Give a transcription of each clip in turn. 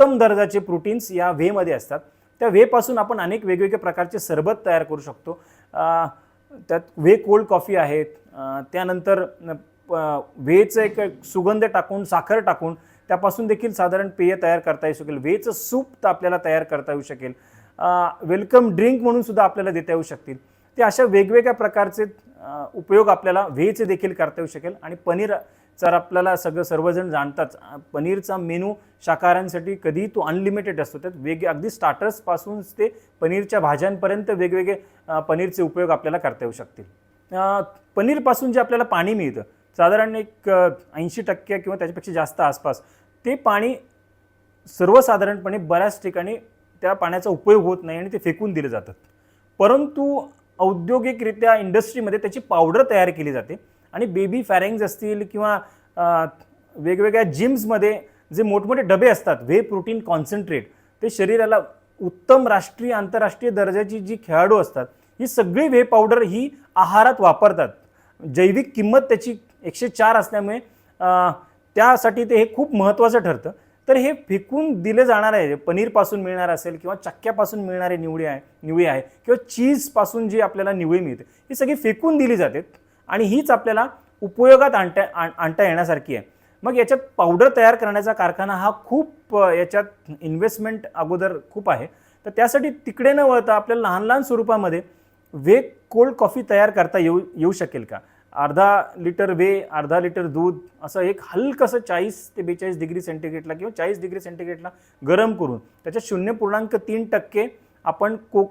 उत्तम दर्जाचे प्रोटीन्स या व्हेमध्ये असतात. त्या व्हेपासून आपण अनेक वेगवेगळ्या प्रकारचे सरबत तयार करू शकतो. त्यात व्हे कोल्ड कॉफी आहेत. त्यानंतर प- व्हेचं एक सुगंध टाकून साखर टाकून त्यापासून देखील साधारण पेय तयार करता येऊ शकेल. व्हेचं सूप तर आपल्याला तयार करता येऊ शकेल. वेलकम ड्रिंक म्हणून सुद्धा आपल्याला देता येऊ शकतील. ते अशा वेगवेगळ्या प्रकारचे उपयोग आपल्याला व्हेचे देखील करता येऊ शकेल. आणि पनीर जर आपल्याला सगळं सर्वजण जाणतात पनीरचा मेनू शाकाहारांसाठी कधीही तो अनलिमिटेड असतो. त्यात वेग अगदी स्टार्टर्सपासून ते पनीरच्या भाज्यांपर्यंत वेगवेगळे पनीरचे उपयोग आपल्याला करता येऊ शकतील. पनीरपासून जे आपल्याला पाणी मिळतं साधारण एक ऐंशी टक्के किंवा त्याच्यापेक्षा जास्त आसपास ते पाणी सर्वसाधारणपणे बऱ्याच ठिकाणी त्या पाण्याचा उपयोग होत नाही आणि ते फेकून दिले जातात. परंतु औद्योगिकरित्या इंडस्ट्रीमध्ये त्याची पावडर तयार केली जाते. आणि बेबी फॅरेंग्ज असतील किंवा वेगवेगळ्या जिम्समध्ये जे मोठमोठे डबे असतात व्हे प्रोटीन कॉन्सन्ट्रेट ते शरीराला उत्तम राष्ट्रीय आंतरराष्ट्रीय दर्जाची जी खेळाडू असतात ही सगळी व्हे पावडर ही आहारात वापरतात. जैविक किंमत त्याची एकशे चार असल्यामुळे त्यासाठी ते हे खूप महत्त्वाचं ठरतं. तर हे फेकून दिले जाणार आहे पनीरपासून मिळणार असेल किंवा चक्क्यापासून मिळणारे निवडी आहे निवळी आहे किंवा चीजपासून जी आपल्याला निवळी मिळते ही सगळी फेकून दिली जाते. आणि हीच आपल्याला उपयोगात आणता आण- आणता येण्यासारखी आहे. मग याच्यात पावडर तयार करण्याचा कारखाना हा खूप याच्यात इन्व्हेस्टमेंट अगोदर खूप आहे. तर त्यासाठी तिकडे न वळता आपल्याला लहान लहान स्वरूपामध्ये वे कोल्ड कॉफी तयार करता येऊ येऊ शकेल का? अर्धा लिटर वे अर्धा लिटर दूध असं एक हलकंसं चाळीस ते बेचाळीस डिग्री सेंटीग्रेडला किंवा चाळीस डिग्री सेंटीग्रेडला गरम करून त्याच्यात शून्य पूर्णांक तीन टक्के आपण को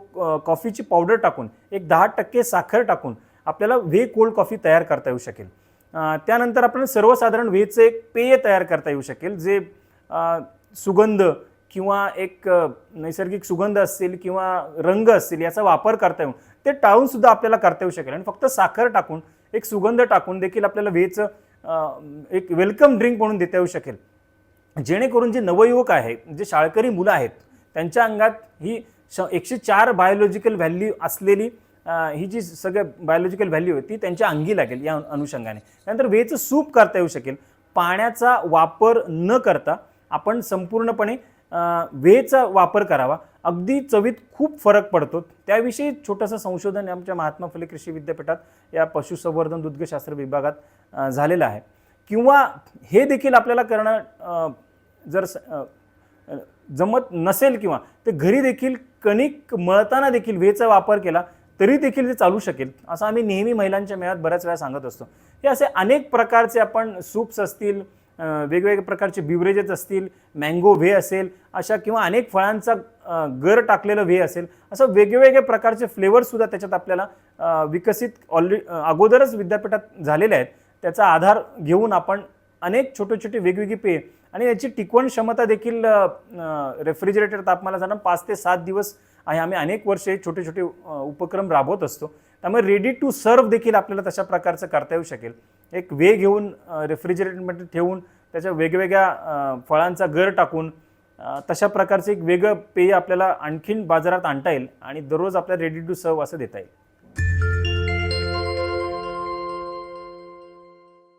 कॉफीची पावडर टाकून एक दहा टक्के साखर टाकून आपल्याला वे कोल्ड कॉफी तयार करता येऊ शकेल. त्यानंतर आपण सर्वसाधारण वेचं एक पेय तयार करता येऊ शकेल जे सुगंध किंवा एक नैसर्गिक सुगंध असतील किंवा रंग असतील याचा वापर करता येऊन ते टाळूनसुद्धा आपल्याला करता येऊ शकेल. आणि फक्त साखर टाकून एक सुगंध टाकून देखील आपल्याला वेचं एक वेलकम ड्रिंक म्हणून देता येऊ शकेल. जेणेकरून जे नवयुवक आहेत जे शाळकरी मुलं आहेत त्यांच्या अंगात ही श एकशे चार बायोलॉजिकल व्हॅल्यू असलेली ही जी सगळं बायोलॉजिकल व्हॅल्यू आहे ती त्यांच्या अंगी लागेल या अनुषंगाने. त्यानंतर वेचं सूप करता येऊ शकेल. पाण्याचा वापर न करता आपण संपूर्णपणे वेचा वापर करावा. अगदी चवीत खूप फरक पडतो. त्याविषयी छोटंसं संशोधन आमच्या महात्मा फुले कृषी विद्यापीठात या पशुसंवर्धन दुग्धशास्त्र विभागात झालेलं आहे. किंवा हे देखील आपल्याला करणं जर स- जमत नसेल किंवा ते घरी देखील कणिक मळताना देखील वेचा वापर केला तरी देखील ते चालू शकेल. असं आम्ही नेहमी महिलांच्या मेळ्यात बऱ्याच वेळा सांगत असतो. हे असे अनेक प्रकारचे आपण सूप्स असतील वेगवेगळ्या प्रकारचे बिवरेजेस असतील मँगो व्हे असेल अशा किंवा अनेक फळांचा गर टाकलेलं व्हे असेल असं वेगवेगळ्या प्रकारचे फ्लेवर्ससुद्धा त्याच्यात आपल्याला विकसित ऑलरेडी अगोदरच विद्यापीठात झालेले आहेत. त्याचा आधार घेऊन आपण अनेक छोटे छोटे वेगवेगळी पेय आणि याची टिकवण क्षमता देखील रेफ्रिजरेटर तापमानाला जाणं पाच ते सात दिवस आहे. आम्ही अनेक वर्षे छोटे छोटे उपक्रम राबवत असतो. त्यामुळे रेडी टू सर्व देखील आपल्याला तशा प्रकारचं करता येऊ शकेल. एक वे घेऊन रेफ्रिजरेटरमध्ये ठेवून त्याच्या वेगवेगळ्या फळांचा गर टाकून तशा प्रकारचं एक वेगळं पेय आपल्याला आणखीन बाजारात आणता येईल आणि दररोज आपल्याला रेडी टू सर्व असं देता येईल.